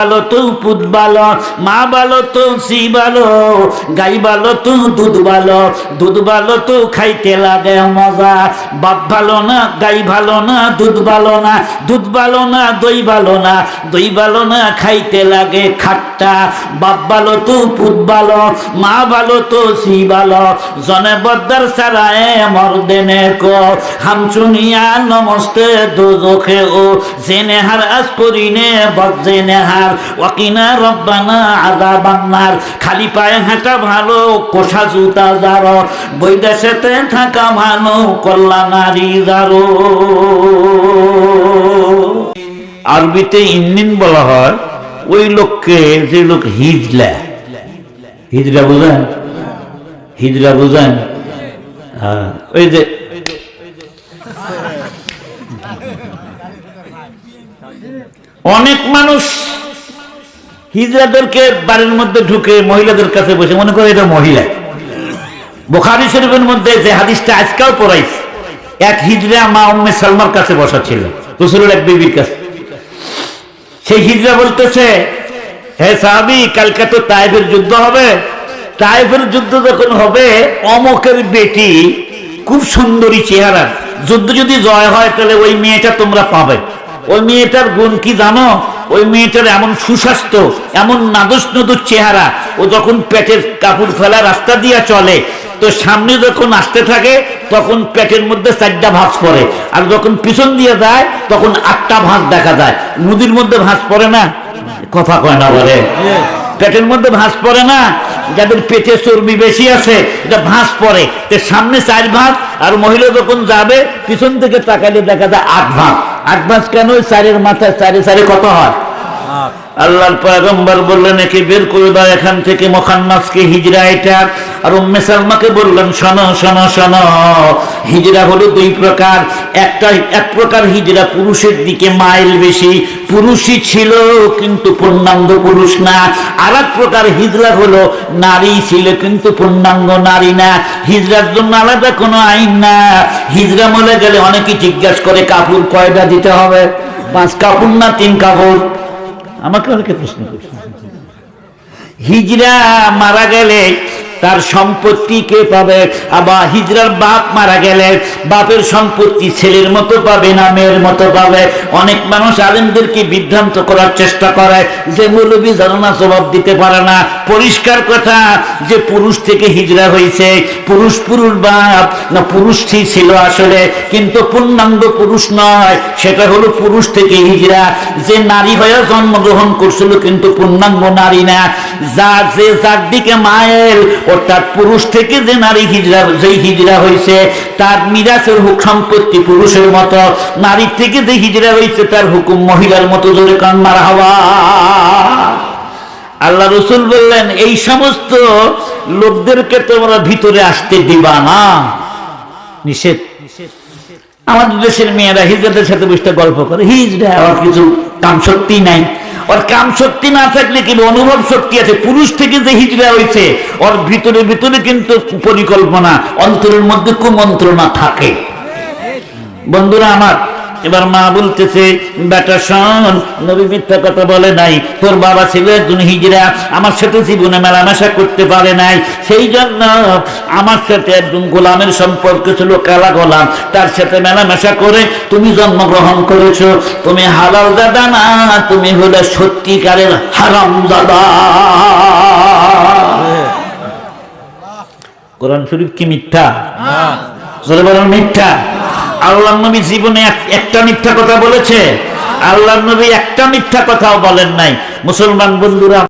ভালো তো পুত ভালো মা ভালো তো সি ভালো গাই ভালো তো দুধ ভালো দুধ ভালো তো খাইতে লাগে মজা, বাপ ভালো না, গাই ভালো না, দুধ ভালো না, দুধ ভালো না, দই ভালো না, দই ভালো না, খাইতে লাগে খাট্টা, বাপ ভালো তো পুত ভালো মা ভালো তো সি ভালো জনে বদ্দার সারায় মর্দেনে কো, হাম চুনিয়া নমস্তে দোজখে ও, জেনে হার আজ করিনে বজেনে হার ওয়াকিনা রব্বানা আযাবান্নার। খালি পায়ে হাঁটা ভালো কোষা জুতা যারো বৈদেশেতে থাকা ভালো কল্যাণ নারী যারো আরবিতে ইন্নিন বলা হয় ওই লোককে যে লোক হিজলা। হিজরা বুঝেন? হিজরা বুঝেন? হ্যাঁ, ওই যে অনেক মানুষ হিজড়াদেরকে বাড়ির মধ্যে ঢুকে মহিলাদের কাছে বসে, মনে করে এটা মহিলা। বোখারি শরীফের মধ্যে যে হাদিসটা আজকাল পড়াইছে, এক হিজড়া মা উম্মে সালমার কাছে বসা ছিল, রসুলের এক বিবির কাছে। সেই হিজড়া বলতেছে, হে সাহাবি, কালকে তো তাইফের যুদ্ধ হবে। তাইফের যুদ্ধ যখন হবে, অমকের বেটি খুব সুন্দরী চেহারা যুদ্ধ যদি জয় হয়, তাহলে ওই মেয়েটা তোমরা পাবে। ওই মেয়েটার গুণ কি জানো? ওই মেয়েটার এমন সুস্বাস্থ্য, এমন নাদস নদুস চেহারা, ও যখন পেটের কাপড় ফেলা রাস্তা দিয়ে চলে, তো সামনে যখন আসতে থাকে, তখন পেটের মধ্যে চারটা ভাঁজ পড়ে। আর যখন পিছন দিয়ে যায়, তখন আটটা ভাঁজ দেখা যায়। নদীর মধ্যে ভাঁজ পড়ে না? কথা কয় না বলে। পেটের মধ্যে ভাঁজ পড়ে না? যাদের পেটে চর্বি বেশি আছে, এটা ভাঁজ পড়ে। সামনে চার ভাঁজ, আর মহিলা যখন যাবে, পিছন থেকে তাকালে দেখা যায় আট ভাঁজ। আট ভাঁজ কেন চারের মাথায় চারে চারে কত হয়? আল্লাহর পয়গম্বর বললেন, একে বের করে দাও এখান থেকে মোখান্নাসকে হিজরা এটা। আর উম্মে সালমাকে বললেন, শোনো শোনো শোনো, হিজরা হলো দুই প্রকার। একটা, এক প্রকার হিজরা পুরুষের দিকে মাইল বেশি। পুরুষই ছিল, কিন্তু পূর্ণাঙ্গ পুরুষ না। আর এক প্রকার হিজরা হলো, নারী ছিল, কিন্তু পূর্ণাঙ্গ নারী না। হিজরার জন্য আলাদা কোনো আইন না। হিজরা মলে গেলে অনেকে জিজ্ঞাসা করে, কাপড় কয়টা দিতে হবে? পাঁচ কাপড় না তিন কাপড়? আমাকে অনেকে প্রশ্ন করছে। হিজরা মারা গেলে তার সম্পত্তি কে পাবে? আবার হিজরার বাপ মারা গেলে বাপের সম্পত্তি ছেলের মতো পাবে না মেয়ের মতো পাবে? অনেক মানুষ আলেমদেরকে বিভ্রান্ত করার চেষ্টা করে যে মৌলবী জানা জবাব দিতে পারে না। পরিষ্কার কথা যে পুরুষ থেকে হিজরা হয়েছে, পুরুষ পুরুষ বাপ, না পুরুষই ছিল আসলে, কিন্তু পূর্ণাঙ্গ পুরুষ নয়, সেটা হলো পুরুষ থেকে হিজরা। যে নারী হয়ে জন্মগ্রহণ করছিল, কিন্তু পূর্ণাঙ্গ নারী না। যা, যে যার দিকে মায়ের অর্থাৎ পুরুষ থেকে যে নারী হিজরা, যেই হিজরা হয়েছে তার মিরাসের হুক সম্পত্তি পুরুষের মতো। নারীর থেকে যে হিজরা হয়েছে তার হুকুম মহিলার মতো জোরে কান মারা হওয়া। আল্লাহ রসুল বললেন, এই সমস্ত লোকদেরকে তোমরা ভিতরে আসতে দিবা না। নিষেধ। আমাদের দেশের মেয়েরা হিজড়াদের সাথে বসে গল্প করে। হিজড়া আর কিছু কাম সত্যি নাই। ওর কাম শক্তি না থাকলে কিন্তু অনুভব শক্তি আছে। পুরুষ থেকে যে হিজড়া হয়েছে, ওর ভিতরে ভিতরে কিন্তু পরিকল্পনা, অন্তরের মধ্যে কুমন্ত্রণা থাকে। বন্ধুরা আমার এবার মা বলতেছে বেটা শোন নবী মিথ্যা কথা বলে নাই। তোর বাবা ছিল একজন হিজরা আমার সাথে জীবনে মেলামেশা করতে পারে নাই। সেই জন্য আমার সাথে একজন গোলামের সম্পর্ক ছিল কালা গোলাম তার সাথে মেলামেশা করে তুমি জন্মগ্রহণ করেছ। তুমি হালাল দাদা না তুমি হলে সত্যিকারের হারাম দাদা কোরআন শরীফ কি মিথ্যা? মিথ্যা? আল্লাহ নবী জীবনে এক- একটা মিথ্যা কথা বলেছে? আল্লাহ নবী একটা মিথ্যা কথাও বলেন নাই। মুসলমান বন্ধুরা